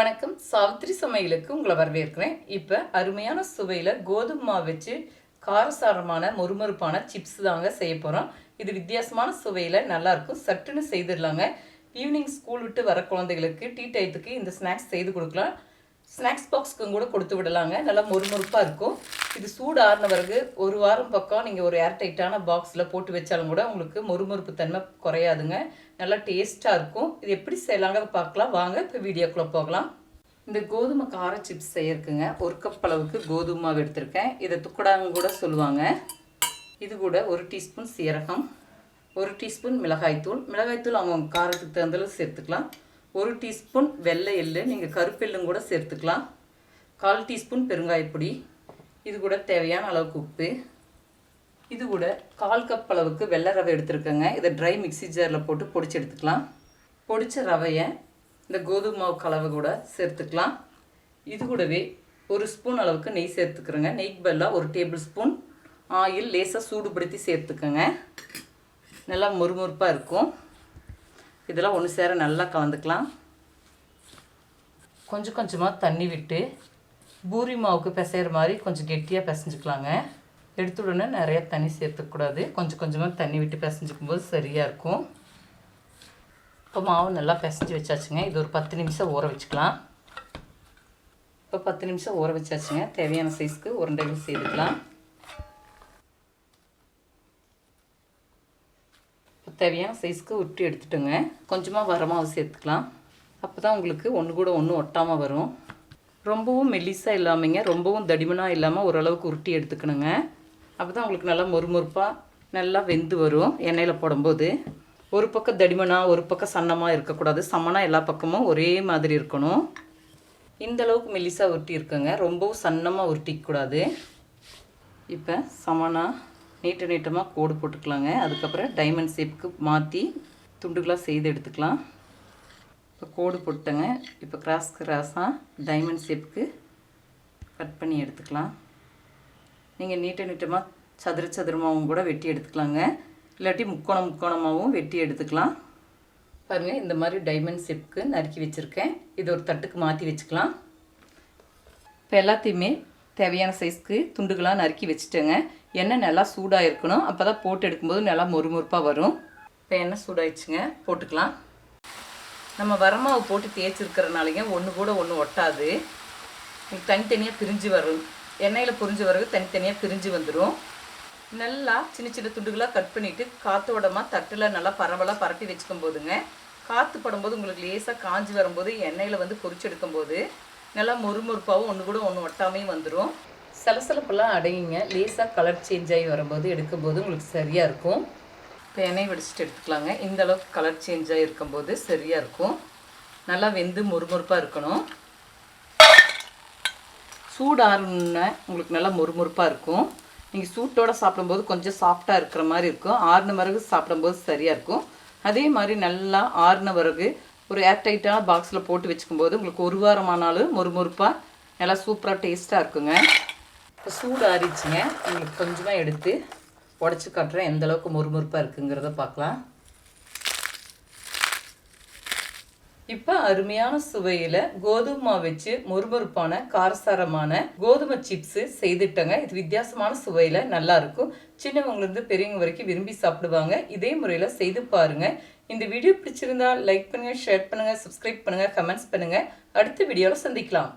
வணக்கம். சாவித்திரி சமையலுக்கு உங்களை வரவேற்கிறேன். இப்போ அருமையான சுவையில் கோதுமை மாவு வச்சு காரசாரமான மொறுமொறுப்பான சிப்ஸ் தாங்க செய்ய போகிறோம் இது வித்தியாசமான சுவையில் நல்லாயிருக்கும் சட்டுன்னு செய்திடலாங்க. ஈவினிங் ஸ்கூல் விட்டு வர குழந்தைகளுக்கு டீ டயத்துக்கு இந்த ஸ்நாக்ஸ் செய்து கொடுக்கலாம். ஸ்நாக்ஸ் பாக்ஸ்க்கும் கூட கொடுத்து விடலாங்க. நல்லா மொறுமொறுப்பாக இருக்கும். இது சூடு ஆறின பிறகு ஒரு வாரம் பக்கம் நீங்கள் ஒரு ஏர்டைட்டான பாக்ஸில் போட்டு வச்சாலும் கூட உங்களுக்கு மொறுமொறுப்பு தன்மை குறையாதுங்க. நல்லா டேஸ்ட்டாக இருக்கும். இது எப்படி செய்யலாங்க பார்க்கலாம். வாங்க இப்போ வீடியோக்குள்ளே போகலாம். இந்த கோதுமை கார சிப்ஸ் செய்யறதுக்குங்க. ஒரு கப் அளவுக்கு கோதுமை மாவு எடுத்திருக்கேன். இதை துக்கடாங்க கூட சொல்லுவாங்க. இது கூட ஒரு டீஸ்பூன் சீரகம் ஒரு டீஸ்பூன் மிளகாய்த்தூள். மிளகாய்த்தூள் அவங்க காரத்துக்கு தகுந்தளவு சேர்த்துக்கலாம். ஒரு டீஸ்பூன் வெள்ளை எள்ளு நீங்கள் கருப்பெல்லும் கூட சேர்த்துக்கலாம். கால் டீஸ்பூன் பெருங்காயப்பொடி இது கூட தேவையான அளவுக்கு உப்பு. இது கூட கால் கப் அளவுக்கு வெள்ளை ரவை எடுத்துருக்கேங்க. இதை ட்ரை மிக்ஸி ஜாரில் போட்டு பொடிச்சு எடுத்துக்கலாம். பொடிச்ச ரவையை இந்த கோதுமை மாவு கலவை கூட சேர்த்துக்கலாம். இது கூடவே ஒரு ஸ்பூன் அளவுக்கு நெய் சேர்த்துக்கிறேங்க. நெய்க்கு பதிலாக ஒரு டேபிள் ஸ்பூன். ஆயில் லேசாக சூடுபடுத்தி சேர்த்துக்கோங்க. நல்லா மொறுமொறுப்பாக இருக்கும். இதெல்லாம் ஒன்று சேர நல்லா கலந்துக்கலாம். கொஞ்சம் கொஞ்சமாக தண்ணி விட்டு பூரி மாவுக்கு பிசைகிற மாதிரி கொஞ்சம் கெட்டியாக பிசைஞ்சுக்கலாங்க. எடுத்த உடனே நிறைய தண்ணி சேர்த்துக்கூடாது கொஞ்சம் கொஞ்சமாக தண்ணி விட்டு பிசைஞ்சிக்கும் போது சரியாக இருக்கும். இப்போ மாவு நல்லா பிசைஞ்சு வச்சாச்சுங்க. இது ஒரு பத்து நிமிஷம் ஊற வச்சுக்கலாம். இப்போ பத்து நிமிஷம் ஊற வச்சாச்சுங்க. தேவையான சைஸ்க்கு உருண்டைகள் செய்துக்கலாம் தேவையான சைஸ்க்கு உருட்டி எடுத்துட்டுங்க. கொஞ்சமாக வரமாவு சேர்த்துக்கலாம் அப்போ தான் உங்களுக்கு ஒன்று கூட ஒன்று ஒட்டாமல் வரும். ரொம்பவும் மெல்லிஸாக இல்லாமங்க ரொம்பவும் தடிமனாக இல்லாமல் ஓரளவுக்கு உருட்டி எடுத்துக்கணுங்க. அப்போ தான் உங்களுக்கு நல்லா மொறுமொறுப்பாக நல்லா வெந்து வரும் எண்ணெயில் போடும்போது. ஒரு பக்கம் தடிமனாக ஒரு பக்கம் சன்னமாக இருக்கக்கூடாது. சமனாக எல்லா பக்கமும் ஒரே மாதிரி இருக்கணும். இந்த அளவுக்கு மெல்லிஸாக உருட்டி இருக்குங்க. ரொம்பவும் சன்னமாக உருட்டிக்கூடாது இப்போ சமனாக நீட்ட நீட்டமாக கோடு போட்டுக்கலாங்க. அதுக்கப்புறம் டைமண்ட் ஷேப்புக்கு மாற்றி துண்டுகளாக செய்து எடுத்துக்கலாம். இப்போ கோடு போட்டுங்க இப்போ கிராஸ் கிராஸாக டைமண்ட் ஷேப்புக்கு கட் பண்ணி எடுத்துக்கலாம். நீங்கள் நீட்ட நீட்டமாக சதுர சதுரமாகவும் கூட வெட்டி எடுத்துக்கலாங்க. இல்லாட்டி முக்கோணம் முக்கோணமாகவும் வெட்டி எடுத்துக்கலாம். பாருங்கள் இந்த மாதிரி டைமண்ட் ஷேப்புக்கு நறுக்கி வச்சுருக்கேன். இது ஒரு தட்டுக்கு மாற்றி வச்சுக்கலாம். இப்போ எல்லாத்தையுமே தேவையான சைஸ்க்கு துண்டுகளாக நறுக்கி வச்சுட்டேங்க. எண்ணெய் நல்லா சூடாக இருக்கணும் அப்போ தான் போட்டு எடுக்கும்போது நல்லா மொறுமொறுப்பாக வரும். இப்போ எண்ணெய் சூடாயிடுச்சுங்க. போட்டுக்கலாம். நம்ம வரமாவு போட்டு தேய்ச்சிருக்கிறனாலைங்க ஒன்று கூட ஒன்று ஒட்டாது. தனித்தனியாக பிரிஞ்சு வரும். எண்ணெயில் புரிஞ்சு வரவு தனித்தனியாக பிரிஞ்சு வந்துடும் நல்லா சின்ன சின்ன துண்டுகளாக கட் பண்ணிவிட்டு காற்றோடமாக தட்டில் நல்லா பரவலாக பரப்பி வச்சுக்கும் போதுங்க காற்று படும்போது உங்களுக்கு லேசாக காஞ்சி வரும்போது எண்ணெயில் வந்து பொறிச்சு எடுக்கும்போது நல்லா மொறுமொறுப்பாகவும் ஒன்று கூட ஒன்று ஒட்டாமையும் வந்துடும் சலசலப்பெல்லாம் அடையுங்க லேசாக கலர் சேஞ்ச் ஆகி வரும்போது எடுக்கும்போது உங்களுக்கு சரியாக இருக்கும். இப்போ எண்ணெய் வடிச்சிட்டு எடுத்துக்கலாங்க. இந்த அளவுக்கு கலர் சேஞ்ச் ஆகி இருக்கும்போது சரியாக இருக்கும். நல்லா வெந்து மொறுமொறுப்பாக இருக்கணும். சூடு ஆறுன உங்களுக்கு நல்லா மொறுமொறுப்பாக இருக்கும். நீங்கள் சூட்டோடு சாப்பிடும்போது கொஞ்சம் சாஃப்டாக இருக்கிற மாதிரி இருக்கும். ஆறுன பிறகு சாப்பிடும்போது சரியாக இருக்கும். அதே மாதிரி நல்லா ஆறுன பிறகு ஒரு ஏர்டைட்டான பாக்ஸில் போட்டு வச்சுக்கும்போது உங்களுக்கு ஒரு வாரமானாலும் முறுமுறுப்பாக மொறுமொறுப்பாக நல்லா சூப்பராக டேஸ்ட்டாக இருக்குங்க. இப்போ சூடு ஆறிச்சுங்க உங்களுக்கு கொஞ்சமாக எடுத்து உடச்சி காட்டுறேன். எந்த அளவுக்கு மொறுமொறுப்பாக இருக்குங்கிறத பார்க்கலாம். இப்போ அருமையான சுவையில் கோதுமை மாவு வச்சு மொறுமொறுப்பான காரசாரமான கோதுமை சிப்ஸு செய்துட்டேங்க. இது வித்தியாசமான சுவையில் நல்லாயிருக்கும் சின்னவங்கலேருந்து பெரியவங்க வரைக்கும் விரும்பி சாப்பிடுவாங்க. இதே முறையில் செய்து பாருங்கள் இந்த வீடியோ பிடிச்சிருந்தா லைக் பண்ணுங்கள் ஷேர் பண்ணுங்கள் சப்ஸ்கிரைப் பண்ணுங்கள் கமெண்ட்ஸ் பண்ணுங்கள் அடுத்த வீடியோவில் சந்திக்கலாம்.